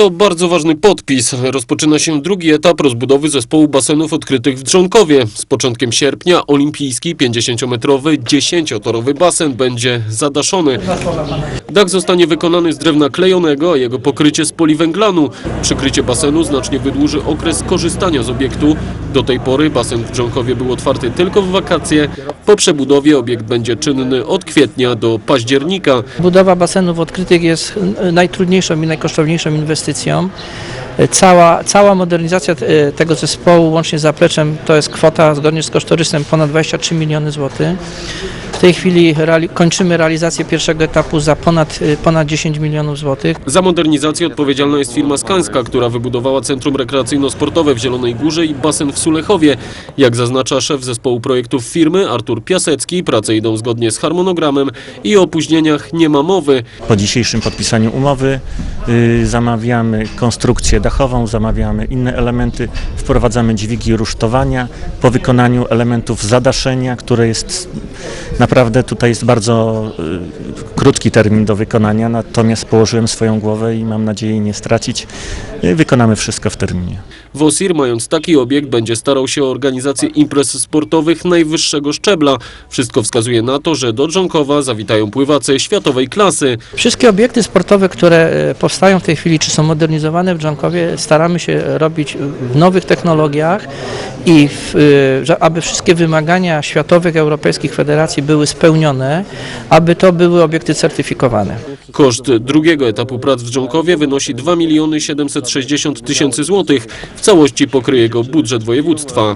To bardzo ważny podpis. Rozpoczyna się drugi etap rozbudowy zespołu basenów odkrytych w Drzonkowie. Z początkiem sierpnia olimpijski 50-metrowy 10-torowy basen będzie zadaszony. Dach zostanie wykonany z drewna klejonego, a jego pokrycie z poliwęglanu. Przykrycie basenu znacznie wydłuży okres korzystania z obiektu. Do tej pory basen w Drzonkowie był otwarty tylko w wakacje. Po przebudowie obiekt będzie czynny od kwietnia do października. Budowa basenów odkrytych jest najtrudniejszą i najkosztowniejszą inwestycją. E, Cała, cała modernizacja e, tego zespołu łącznie z zapleczem to jest kwota zgodnie z kosztorysem ponad 23 miliony złotych. W tej chwili reali- kończymy realizację pierwszego etapu za ponad, e, ponad 10 milionów złotych. Za modernizację odpowiedzialna jest firma Skańska, która wybudowała centrum rekreacyjno-sportowe w Zielonej Górze i basen w Sulechowie. Jak zaznacza szef zespołu projektów firmy Artur Piasecki, prace idą zgodnie z harmonogramem i o opóźnieniach nie ma mowy. Po dzisiejszym podpisaniu umowy zamawiamy konstrukcję dachową, zamawiamy inne elementy, wprowadzamy dźwigi rusztowania po wykonaniu elementów zadaszenia, które jest naprawdę tutaj jest bardzo y, krótki termin do wykonania, natomiast położyłem swoją głowę i mam nadzieję nie stracić. Y, wykonamy wszystko w terminie. WOSIR, mając taki obiekt, będzie starał się o organizację imprez sportowych najwyższego szczebla. Wszystko wskazuje na to, że do Dżonkowa zawitają pływacy światowej klasy. Wszystkie obiekty sportowe, które e, powstają w tej chwili, czy są modernizowane w Dżonkowie, staramy się robić w nowych technologiach i w, że- aby wszystkie wymagania światowych, europejskich federacji były spełnione, aby to były obiekty certyfikowane. Koszt drugiego etapu prac w Dżonkowie wynosi 2 miliony 760 tysięcy złotych. W całości pokryje go budżet województwa.